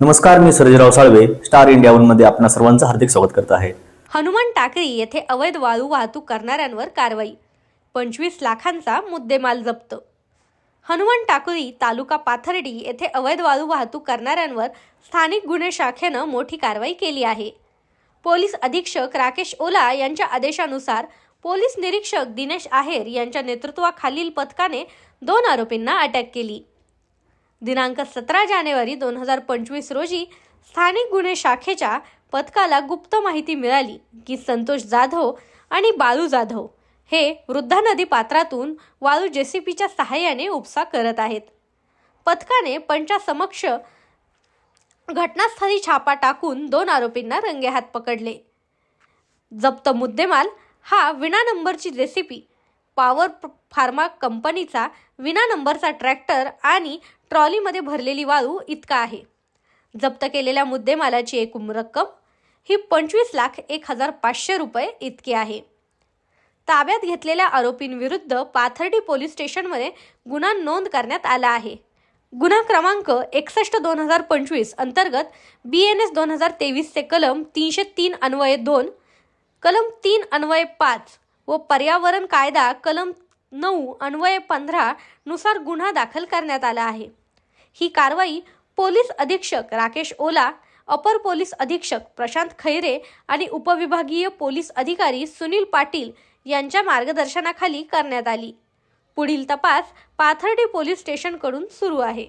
नमस्कार मी Sarjerao Salve star India वनमध्ये आपणा सर्वांचं हार्दिक स्वागत करत आहे. हनुमान टाकळी येथे अवैध वाळू वाहतूक करणाऱ्यांवर कारवाई पंचवीस लाखांचा मुद्देमाल जप्त. हनुमान टाकळी तालुका पाथर्डी येथे अवैध वाळू वाहतूक करणाऱ्यांवर स्थानिक गुन्हे शाखेनं मोठी कारवाई केली आहे. पोलीस अधीक्षक राकेश ओला यांच्या आदेशानुसार पोलीस निरीक्षक दिनेश आहेर यांच्या नेतृत्वाखालील पथकाने दोन आरोपींना अटक केली. दिनांक सतरा जानेवारी दोन हजार पंचवीस रोजी स्थानिक गुन्हे शाखेच्या पथकाला गुप्त माहिती मिळाली की संतोष जाधव आणि बाळू जाधव हे वृद्धा नदी पात्रातून वाळू जेसीपीच्या सहाय्याने उपसा करत आहेत. पथकाने पंचासमक्ष घटनास्थळी छापा टाकून दोन आरोपींना रंगेहात पकडले. जप्त मुद्देमाल हा विना नंबरची रेसिपी पॉवर फार्मा कंपनीचा विना नंबरचा ट्रॅक्टर आणि ट्रॉलीमध्ये भरलेली वाळू इतका आहे. जप्त केलेल्या मुद्देमालाची एकूण रक्कम ही पंचवीस लाख एक हजार पाचशे रुपये इतकी आहे. ताब्यात घेतलेल्या आरोपींविरुद्ध पाथर्डी पोलीस स्टेशनमध्ये गुन्हा नोंद करण्यात आला आहे. गुन्हा क्रमांक एकसष्ट दोन हजार पंचवीस अंतर्गत बी एन एस दोन हजार तेवीसचे कलम तीनशे तीन अन्वये दोन कलम तीन अन्वये पाच व पर्यावरण कायदा कलम नऊ अन्वय पंधरा नुसार गुन्हा दाखल करण्यात आला आहे. ही कारवाई पोलीस अधीक्षक राकेश ओला अपर पोलीस अधीक्षक प्रशांत खैरे आणि उपविभागीय पोलीस अधिकारी सुनील पाटील यांच्या मार्गदर्शनाखाली करण्यात आली. पुढील तपास पाथर्डी पोलीस स्टेशनकडून सुरू आहे.